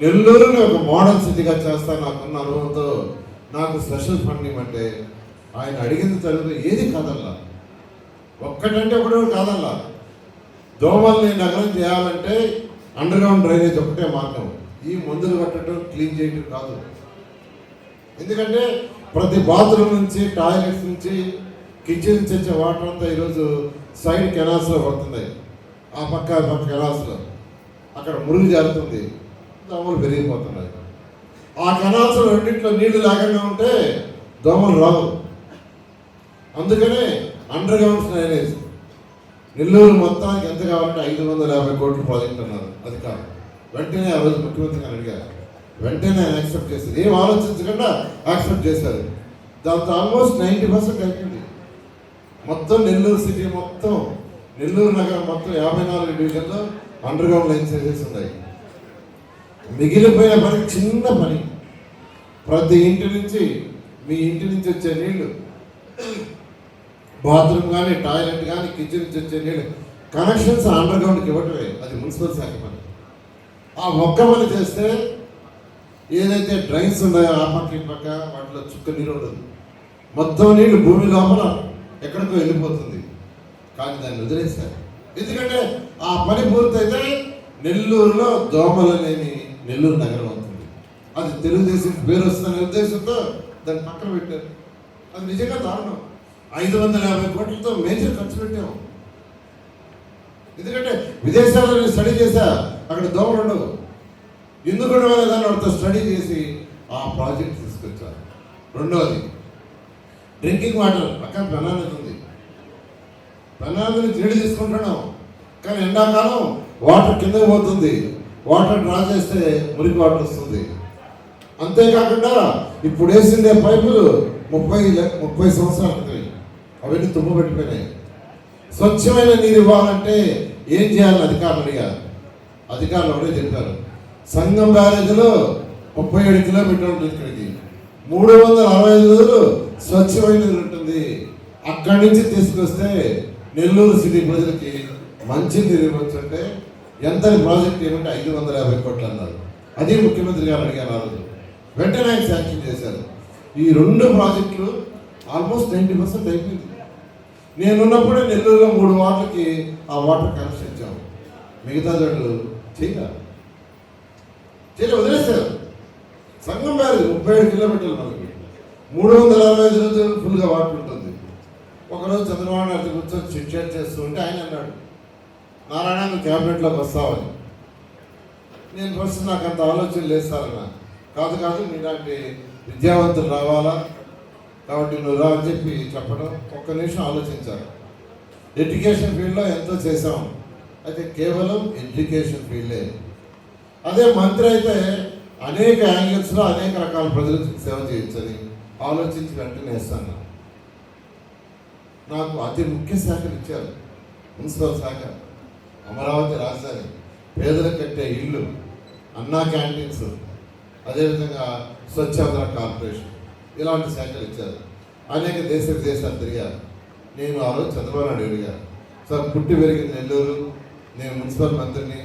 నెల్లూరుని ఒక మోడల్ సిటీగా చేస్తా నాకున్న అనుభవంతో నాకు స్పెషల్ ఫండ్ ఇవ్వమంటే ఆయన అడిగింది తల్లి ఏది కాదల్లా? ఒక్కటంటే ఒకటే కూడా కాదల్లా? దోమల్ని నగరం చేయాలంటే అండర్ గ్రౌండ్ డ్రైనేజ్ ఒకటే మార్గం. ఈ మందులు కట్టడం క్లీన్ చేయడం కాదు. ఎందుకంటే ప్రతి బాత్రూమ్ నుంచి టాయిలెట్స్ నుంచి కిచెన్ నుంచి వచ్చే వాటర్ అంతా ఈరోజు సైడ్ కెనాల్స్లో పడుతున్నాయి. ఆ పక్క పక్క కెనాల్స్లో. అక్కడ మురుగు జారుతుంది. దోమలు పెరిగిపోతున్నాయి. ఆ కెనాల్స్ రెండింటిలో నీళ్ళు లేకుండా ఉంటే దోమలు రావు. అందుకనే అండర్ గ్రౌండ్ డ్రైనేజ్. నెల్లూరు మొత్తానికి ఎంత కావాలంటే ఐదు వందల యాభై కోట్ల ప్రాజెక్ట్ అన్నారు అది కాదు వెంటనే ఆ రోజు ముఖ్యమంత్రి గారు అడిగారు. వెంటనే ఆయన యాక్సెప్ట్ చేశారు. ఏం ఆలోచించకుండా యాక్సెప్ట్ చేశారు. దాంతో ఆల్మోస్ట్ నైంటీ పర్సెంట్ అయిపోయింది. మొత్తం నెల్లూరు సిటీ మొత్తం నెల్లూరు నగరం మొత్తం యాభై నాలుగు డివిజన్లో అండర్ గ్రౌండ్ లైన్స్ వేసేసి ఉన్నాయి. మిగిలిపోయిన పని చిన్న పని. ప్రతి ఇంటి నుంచి మీ ఇంటి నుంచి వచ్చే నీళ్ళు బాత్రూమ్ కానీ టాయిలెట్ కానీ కిచెన్ నుంచి వచ్చే నీళ్ళు కనెక్షన్స్ అండర్ గ్రౌండ్కి ఇవ్వటమే అది మున్సిపల్ శాఖ పని. ఆ ఒక్క పని చేస్తే ఏదైతే డ్రైన్స్ ఉన్నాయో ఆ పక్క ఈ పక్క వాటిలో చుక్క నీరు ఉండదు. మొత్తం నీళ్ళు భూమి లోపల ఎక్కడికో వెళ్ళిపోతుంది. కానీ దాన్ని వదిలేస్తారు. ఎందుకంటే ఆ పని పూర్తయితే నెల్లూరులో దోమలు లేని నెల్లూరు నగరం అవుతుంది. అది తెలుగుదేశం పేరు వస్తున్న ఉద్దేశంతో దాన్ని పక్కన పెట్టారు. అది నిజంగా దారుణం. ఐదు వందల యాభై కోట్లతో మేజర్ ఖర్చు పెట్టాము. ఎందుకంటే విదేశాల్లో నేను స్టడీ చేశా అక్కడ దోమలు ఉండవు. ఎందుకు ఉండవాలి దాన్ని వాడితో స్టడీ చేసి ఆ ప్రాజెక్ట్ తీసుకొచ్చారు. రెండవది డ్రింకింగ్ వాటర్ పక్కన ప్రణాళిక ఉంది. ప్రణాళికని నుంచి తీసుకుంటున్నాం. కానీ ఎండాకాలం వాటర్ కిందకి పోతుంది. వాటర్ డ్రా చేస్తే మురికి వాటర్ వస్తుంది. అంతేకాకుండా ఇప్పుడు వేసిండే పైపులు ముప్పై ముప్పై సంవత్సరాల క్రితం అవన్నీ తుమ్ము పెట్టిపోయినాయి స్వచ్ఛమైన నీరు ఇవ్వాలంటే ఏం చేయాలని అధికారులు అడిగారు. అధికారులు ఒకటే చెప్పారు. సంఘం బ్యారేజ్లో ముప్పై ఏడు కిలోమీటర్లు ఉంటుంది ఇక్కడికి. మూడు వందల అరవై ఐదు రోజులు స్వచ్ఛమైన నీరు ఉంటుంది. అక్కడి నుంచి తీసుకొస్తే నెల్లూరు సిటీ ప్రజలకి మంచి నీరు ఇవ్వచ్చు అంటే ఎంత ప్రాజెక్ట్ ఏమంటే ఐదు వందల యాభై కోట్లు అన్నారు. అది ముఖ్యమంత్రి గారు అడిగారు ఆ రోజు. వెంటనే ఆయన శాంక్షన్ చేశారు. ఈ రెండు ప్రాజెక్టులు ఆల్మోస్ట్ నైంటీ పర్సెంట్ అయిపోయింది. నేనున్నప్పుడే నెల్లూరులో మూడు వాటర్కి ఆ వాటర్ కనెక్షన్ ఇచ్చాము. మిగతా చోట్లు చేయాలి. చేయలే వదిలేశారు. సంఘం బ్యారేజ్ ముప్పై ఏడు కిలోమీటర్లు మనకి మూడు వందల అరవై ఐదు రోజులు ఫుల్గా వాటర్ ఉంటుంది. ఒకరోజు చంద్రబాబు నాయుడు కూర్చొని చిట్ చేస్తూ ఉంటే ఆయన అన్నాడు నారాయణ నువ్వు క్యాబినెట్లోకి వస్తావని. నేను ఫస్ట్ నాకు అంత ఆలోచన లేదు సార్ అన్న. కాదు కాదు నీలాంటి విద్యావంతులు రావాలా? కాబట్టి నువ్వు రా అని చెప్పి చెప్పడం ఒక్క నిమిషం ఆలోచించారు ఎడ్యుకేషన్ ఫీల్డ్లో ఎంతో చేసాం అయితే కేవలం ఎడ్యుకేషన్ ఫీల్డే అదే మంత్రి అయితే అనేక యాంగిల్స్లో అనేక రకాల ప్రజలకు సేవ చేయొచ్చని ఆలోచించి వెంటనే వేస్తాను. నాకు అతి ముఖ్య శాఖలు ఇచ్చారు. మున్సిపల్ శాఖ. అమరావతి రాజధాని పేదలు కట్టే ఇల్లు అన్నా క్యాంటీన్స్ అదేవిధంగా స్వచ్ఛాంధ్ర కార్పొరేషన్ ఇలాంటి శాఖలు ఇచ్చారు. అనేక దేశ విదేశాలు తిరిగారు. నేను ఆ రోజు చంద్రబాబు నాయుడు అడిగారు సార్ పుట్టి పెరిగింది నెల్లూరు. నేను మున్సిపల్ మంత్రిని.